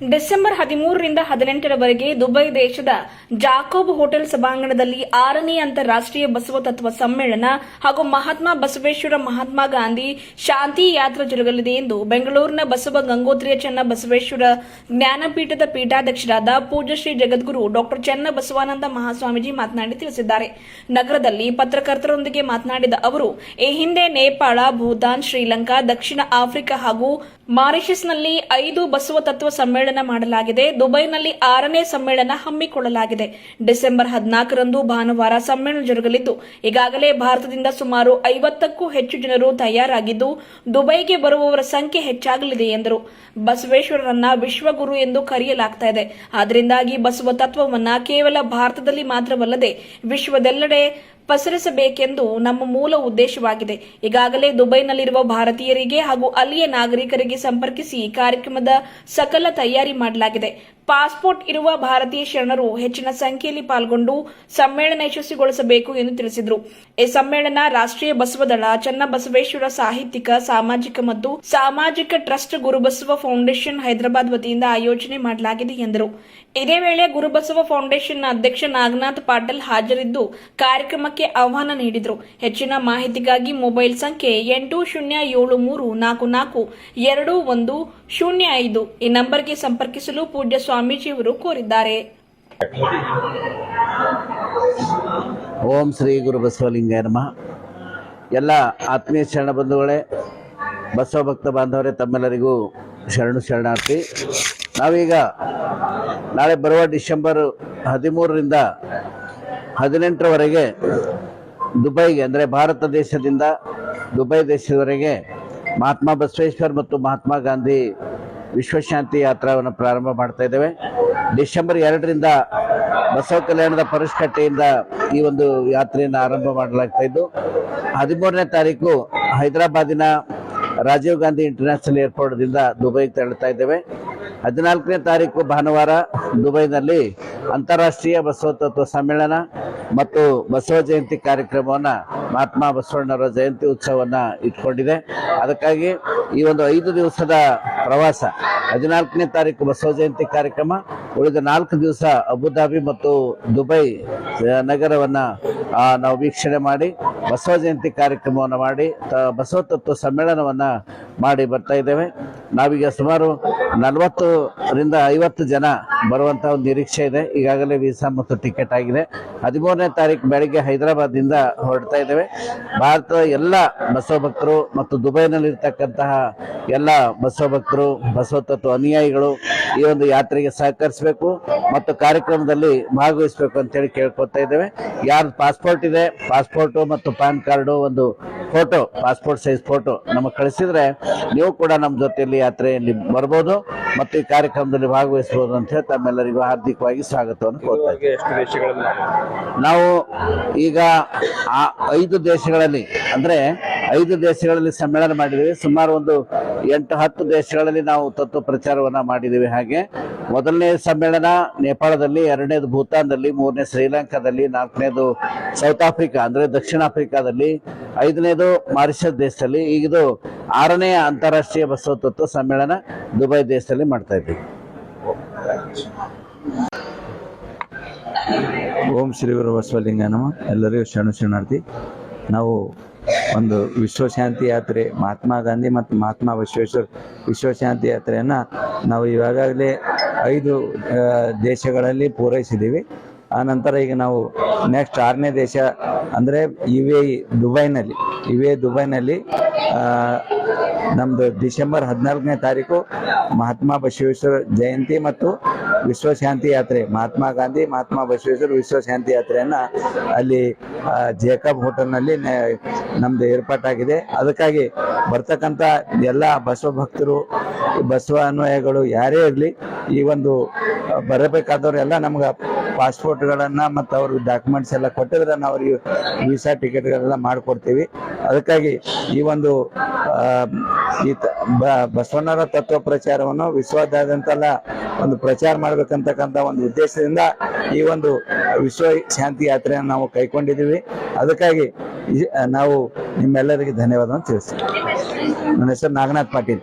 December ಹದಿಮೂರರಿಂದ ಹದಿನೆಂಟರವರೆಗೆ Dubai ದೇಶದ ಜಾಕೋಬ್ ಹೋಟೆಲ್ ಸಭಾಂಗಣದಲ್ಲಿ ಆರನೇ ಅಂತಾರಾಷ್ಟೀಯ ಬಸವ ತತ್ವ ಸಮ್ಮೇಳನ ಹಾಗೂ ಮಹಾತ್ಮ ಬಸವೇಶ್ವರ ಮಹಾತ್ಮ ಗಾಂಧಿ ಶಾಂತಿ ಯಾತ್ರೆ ಜರುಗಲಿದೆ ಎಂದು ಬೆಂಗಳೂರಿನ ಬಸವ ಗಂಗೋತ್ರಿಯ ಚೆನ್ನ ಬಸವೇಶ್ವರ ಜ್ಞಾನಪೀಠದ ಪೀಠಾಧ್ಯಕ್ಷರಾದ ಪೂಜ್ಯಶ್ರೀ ಜಗದ್ಗುರು ಡಾಕ್ಟರ್ ಚೆನ್ನ ಬಸವಾನಂದ ಮಹಾಸ್ವಾಮೀಜಿ ಮಾತನಾಡಿ ತಿಳಿಸಿದ್ದಾರೆ. ನಗರದಲ್ಲಿ ಪತ್ರಕರ್ತರೊಂದಿಗೆ ಮಾತನಾಡಿದ ಅವರು, ಈ ಹಿಂದೆ ನೇಪಾಳ, ಭೂತಾನ್, ಶ್ರೀಲಂಕಾ, ದಕ್ಷಿಣ ಆಫ್ರಿಕಾ ಹಾಗೂ ಮಾರಿಷಸ್ನಲ್ಲಿ ಐದು ಬಸವ ತತ್ವ ಸಮ್ಮೇಳನ ಮಾಡಲಾಗಿದೆ. ದುಬೈನಲ್ಲಿ ಆರನೇ ಸಮ್ಮೇಳನ ಹಮ್ಮಿಕೊಳ್ಳಲಾಗಿದೆ. ಡಿಸೆಂಬರ್ ಹದಿನಾಲ್ಕರಂದು ಭಾನುವಾರ ಸಮ್ಮೇಳನ ಜರುಗಲಿದ್ದು, ಈಗಾಗಲೇ ಭಾರತದಿಂದ ಸುಮಾರು ಐವತ್ತಕ್ಕೂ ಹೆಚ್ಚು ಜನರು ತಯಾರಾಗಿದ್ದು, ದುಬೈಗೆ ಬರುವವರ ಸಂಖ್ಯೆ ಹೆಚ್ಚಾಗಲಿದೆ ಎಂದರು. ಬಸವೇಶ್ವರರನ್ನ ವಿಶ್ವಗುರು ಎಂದು ಕರೆಯಲಾಗ್ತಾ ಇದೆ. ಆದ್ದರಿಂದಾಗಿ ಬಸವ ತತ್ವವನ್ನು ಕೇವಲ ಭಾರತದಲ್ಲಿ ಮಾತ್ರವಲ್ಲದೆ ವಿಶ್ವದೆಲ್ಲೆಡೆ ಪಸರಿಸಬೇಕೆಂದು ನಮ್ಮ ಮೂಲ ಉದ್ದೇಶವಾಗಿದೆ. ಈಗಾಗಲೇ ದುಬೈನಲ್ಲಿರುವ ಭಾರತೀಯರಿಗೆ ಹಾಗೂ ಅಲ್ಲಿಯ ನಾಗರಿಕರಿಗೆ ಸಂಪರ್ಕಿಸಿ ಕಾರ್ಯಕ್ರಮದ ಸಕಲ ತಯಾರಿ ಮಾಡಲಾಗಿದೆ. ಪಾಸ್ಪೋರ್ಟ್ ಇರುವ ಭಾರತೀಯ ಶರಣರು ಹೆಚ್ಚಿನ ಸಂಖ್ಯೆಯಲ್ಲಿ ಪಾಲ್ಗೊಂಡು ಸಮ್ಮೇಳನ ಯಶಸ್ವಿಗೊಳಿಸಬೇಕು ಎಂದು ತಿಳಿಸಿದರು. ಈ ಸಮ್ಮೇಳನ ರಾಷ್ಟ್ರೀಯ ಬಸವದಳ, ಚನ್ನಬಸವೇಶ್ವರ ಸಾಹಿತ್ಯಿಕ, ಸಾಮಾಜಿಕ ಮತ್ತು ಸಾಮಾಜಿಕ ಟ್ರಸ್ಟ್ ಗುರುಬಸವ ಫೌಂಡೇಶನ್ ಹೈದರಾಬಾದ್ ವತಿಯಿಂದ ಆಯೋಜನೆ ಮಾಡಲಾಗಿದೆ ಎಂದರು. ಇದೇ ವೇಳೆ ಗುರುಬಸವ ಫೌಂಡೇಶನ್ನ ಅಧ್ಯಕ್ಷ ನಾಗನಾಥ್ ಪಾಟೀಲ್ ಹಾಜರಿದ್ದು ಕಾರ್ಯಕ್ರಮಕ್ಕೆ ಆಹ್ವಾನ ನೀಡಿದರು. ಹೆಚ್ಚಿನ ಮಾಹಿತಿಗಾಗಿ ಮೊಬೈಲ್ ಸಂಖ್ಯೆ ಎಂಟು ಶೂನ್ಯ ಏಳು ಮೂರು ನಾಲ್ಕು ನಾಲ್ಕು ಎರಡು ಒಂದು ಶೂನ್ಯ ಐದು ಈ ನಂಬರ್ಗೆ ಸಂಪರ್ಕಿಸಲು ಪೂಜ್ಯ ಸ್ವಾಮೀಜಿಯವರು ಕೋರಿದ್ದಾರೆ. ಓಂ ಶ್ರೀ ಗುರು ಬಸವಲಿಂಗಾಯ ಎಲ್ಲ ಆತ್ಮೀಯ ಶರಣ ಬಂಧುಗಳೇ, ಬಸವ ಭಕ್ತ ಬಾಂಧವರೇ, ತಮ್ಮೆಲ್ಲರಿಗೂ ಶರಣು ಶರಣಾರ್ಥಿ. ನಾವೀಗ ನಾಳೆ ಬರುವ ಡಿಸೆಂಬರ್ ಹದಿಮೂರರಿಂದ ಹದಿನೆಂಟರವರೆಗೆ ದುಬೈಗೆ, ಅಂದರೆ ಭಾರತ ದೇಶದಿಂದ ದುಬೈ ದೇಶದವರೆಗೆ ಮಹಾತ್ಮ ಬಸವೇಶ್ವರ್ ಮತ್ತು ಮಹಾತ್ಮ ಗಾಂಧಿ ವಿಶ್ವಶಾಂತಿ ಯಾತ್ರಾವನ್ನು ಪ್ರಾರಂಭ ಮಾಡ್ತಾ ಇದ್ದೇವೆ. ಡಿಸೆಂಬರ್ ಎರಡರಿಂದ ಬಸವ ಕಲ್ಯಾಣದ ಪರಿಷ್ಕಟ್ಟೆಯಿಂದ ಈ ಒಂದು ಯಾತ್ರೆಯನ್ನು ಆರಂಭ ಮಾಡಲಾಗ್ತಾ ಇದ್ದು, ಹದಿಮೂರನೇ ತಾರೀಕು ಹೈದರಾಬಾದಿನ ರಾಜೀವ್ ಗಾಂಧಿ ಇಂಟರ್ನ್ಯಾಷನಲ್ ಏರ್ಪೋರ್ಟ್ದಿಂದ ದುಬೈಗೆ ತೆರಳುತ್ತಾ ಇದ್ದೇವೆ. ಹದಿನಾಲ್ಕನೇ ತಾರೀಕು ಭಾನುವಾರ ದುಬೈನಲ್ಲಿ ಅಂತಾರಾಷ್ಟ್ರೀಯ ಬಸವ ತತ್ವ ಸಮ್ಮೇಳನ ಮತ್ತು ಬಸವ ಜಯಂತಿ ಕಾರ್ಯಕ್ರಮವನ್ನು ಮಹಾತ್ಮ ಬಸವಣ್ಣವರ ಜಯಂತಿ ಉತ್ಸವವನ್ನು ಇಟ್ಕೊಂಡಿದೆ. ಅದಕ್ಕಾಗಿ ಈ ಒಂದು ಐದು ದಿವಸದ ಪ್ರವಾಸ. ಹದಿನಾಲ್ಕನೇ ತಾರೀಕು ಬಸವ ಜಯಂತಿ ಕಾರ್ಯಕ್ರಮ. ಉಳಿದ ನಾಲ್ಕು ದಿವಸ ಅಬುಧಾಬಿ ಮತ್ತು ದುಬೈ ನಗರವನ್ನು ನಾವು ವೀಕ್ಷಣೆ ಮಾಡಿ, ಬಸವ ಜಯಂತಿ ಕಾರ್ಯಕ್ರಮವನ್ನು ಮಾಡಿ ಬಸವ ತತ್ವ ಸಮ್ಮೇಳನವನ್ನು ಮಾಡಿ ಬರ್ತಾ ಇದ್ದೇವೆ. ನಾವೀಗ ಸುಮಾರು ನಲವತ್ತರಿಂದ ಐವತ್ತು ಜನ ಬರುವಂತ ಒಂದು ನಿರೀಕ್ಷೆ ಇದೆ. ಈಗಾಗಲೇ ವೀಸಾ ಮತ್ತು ಟಿಕೆಟ್ ಆಗಿದೆ. ಹದಿಮೂರನೇ ತಾರೀಕು ಬೆಳಿಗ್ಗೆ ಹೈದರಾಬಾದ್ನಿಂದ ಹೊರಡ್ತಾ ಇದ್ದೇವೆ. ಭಾರತದ ಎಲ್ಲ ಬಸವ ಭಕ್ತರು ಮತ್ತು ದುಬೈನಲ್ಲಿರ್ತಕ್ಕಂತಹ ಎಲ್ಲ ಬಸವ ಭಕ್ತರು ಬಸವ ತತ್ವ ಅನುಯಾಯಿಗಳು ಈ ಒಂದು ಯಾತ್ರೆಗೆ ಸಹಕರಿಸಬೇಕು ಮತ್ತು ಕಾರ್ಯಕ್ರಮದಲ್ಲಿ ಭಾಗವಹಿಸಬೇಕು ಅಂತೇಳಿ ಕೇಳ್ಕೊತಾ ಇದ್ದೇವೆ. ಯಾರು ಪಾಸ್ಪೋರ್ಟ್ ಇದೆ ಪಾಸ್ಪೋರ್ಟು ಮತ್ತು ಪ್ಯಾನ್ ಕಾರ್ಡು ಒಂದು ಫೋಟೋ ಪಾಸ್ಪೋರ್ಟ್ ಸೈಜ್ ಫೋಟೋ ನಮಗೆ ಕಳಿಸಿದ್ರೆ ನೀವು ಕೂಡ ನಮ್ಮ ಜೊತೆಯಲ್ಲಿ ಯಾತ್ರೆಯಲ್ಲಿ ಬರ್ಬೋದು ಮತ್ತು ಈ ಕಾರ್ಯಕ್ರಮದಲ್ಲಿ ಭಾಗವಹಿಸಬಹುದು ಅಂತ ಹೇಳಿ ತಮ್ಮೆಲ್ಲರಿಗೂ ಹಾರ್ದಿಕವಾಗಿ ಸ್ವಾಗತವನ್ನು ಕೋರ್ತಾ ನಾವು ಈಗ ಆ ಐದು ದೇಶಗಳಲ್ಲಿ ಅಂದ್ರೆ ಐದು ದೇಶಗಳಲ್ಲಿ ಸಮ್ಮೇಳನ ಮಾಡಿದ್ದೀವಿ. ಸುಮಾರು ಒಂದು ಎಂಟು ಹತ್ತು ದೇಶಗಳಲ್ಲಿ ನಾವು ತತ್ವ ಪ್ರಚಾರವನ್ನ ಮಾಡಿದ್ದೀವಿ ಹಾಗೆ. ಮೊದಲನೇ ಸಮ್ಮೇಳನ ನೇಪಾಳದಲ್ಲಿ, ಎರಡನೇದು ಭೂತಾನ್ದಲ್ಲಿ ಮೂರನೇ ಶ್ರೀಲಂಕಾದಲ್ಲಿ, ನಾಲ್ಕನೇದು ಸೌತ್ ಆಫ್ರಿಕಾ, ಅಂದ್ರೆ ದಕ್ಷಿಣ ಆಫ್ರಿಕಾದಲ್ಲಿ, ಐದನೇದು ಮಾರಿಷಸ್ ದೇಶದಲ್ಲಿ ಈಗಿದು ಆರನೇ ಅಂತಾರಾಷ್ಟ್ರೀಯ ಬಸವ ತತ್ವ ಸಮ್ಮೇಳನ ದುಬೈ ದೇಶದಲ್ಲಿ ಮಾಡ್ತಾ ಇದ್ದೀವಿ. ಓಂ ಶ್ರೀ ನಮ. ಎಲ್ಲರಿಗೂ ಶರಣು ಶರಣಾರ್ಥಿ. ನಾವು ಒಂದು ವಿಶ್ವಶಾಂತಿ ಯಾತ್ರೆ, ಮಹಾತ್ಮ ಗಾಂಧಿ ಮತ್ತು ಮಹಾತ್ಮ ಬಸವೇಶ್ವರ ವಿಶ್ವಶಾಂತಿ ಯಾತ್ರೆಯನ್ನು ನಾವು ಇವಾಗಲೇ ಐದು ದೇಶಗಳಲ್ಲಿ ಪೂರೈಸಿದ್ದೀವಿ ಆ ನಂತರ ಈಗ ನಾವು ನೆಕ್ಸ್ಟ್ ಆರನೇ ದೇಶ ಅಂದರೆ ಇವೆ ದುಬೈನಲ್ಲಿ. ಇವೆ ದುಬೈನಲ್ಲಿ ನಮ್ದು ನಮ್ಮದು ಡಿಸೆಂಬರ್ ಹದಿನಾಲ್ಕನೇ ತಾರೀಕು ಮಹಾತ್ಮ ಬಸವೇಶ್ವರ ಜಯಂತಿ ಮತ್ತು ವಿಶ್ವಶಾಂತಿ ಯಾತ್ರೆ. ಮಹಾತ್ಮ ಗಾಂಧಿ, ಮಹಾತ್ಮ ಬಸವೇಶ್ವರ ವಿಶ್ವಶಾಂತಿ ಯಾತ್ರೆಯನ್ನು ಅಲ್ಲಿ ಜೇಕಬ್ ಹೋಟೆಲ್ನಲ್ಲಿ ನಮ್ದು ಏರ್ಪಾಟಾಗಿದೆ. ಅದಕ್ಕಾಗಿ ಬರ್ತಕ್ಕಂಥ ಎಲ್ಲ ಬಸವ ಭಕ್ತರು, ಬಸವ ಅನ್ವಯಗಳು ಯಾರೇ ಇರಲಿ, ಈ ಒಂದು ಬರಬೇಕಾದವರೆಲ್ಲ ನಮ್ಗೆ ಪಾಸ್ಪೋರ್ಟ್ಗಳನ್ನು ಮತ್ತು ಅವ್ರ ಡಾಕ್ಯುಮೆಂಟ್ಸ್ ಎಲ್ಲ ಕೊಟ್ಟಿದ್ರೆ ನಾವು ಅವ್ರಿಗೆ ವೀಸಾ ಟಿಕೆಟ್ಗಳೆಲ್ಲ ಮಾಡಿಕೊಡ್ತೀವಿ. ಅದಕ್ಕಾಗಿ ಈ ಒಂದು ಈ ಬಸವಣ್ಣರ ತತ್ವ ಪ್ರಚಾರವನ್ನು ವಿಶ್ವದಾದ್ಯಂತೆಲ್ಲ ಒಂದು ಪ್ರಚಾರ ಮಾಡಬೇಕಂತಕ್ಕಂಥ ಒಂದು ಉದ್ದೇಶದಿಂದ ಈ ಒಂದು ವಿಶ್ವ ಶಾಂತಿ ಯಾತ್ರೆಯನ್ನು ನಾವು ಕೈಕೊಂಡಿದ್ದೀವಿ ಅದಕ್ಕಾಗಿ ನಾವು ನಿಮ್ಮೆಲ್ಲರಿಗೆ ಧನ್ಯವಾದ ಅಂತ ತಿಳಿಸ್ತೀವಿ ನನ್ನ ಹೆಸರು ನಾಗನಾಥ್ ಪಾಟೀಲ್.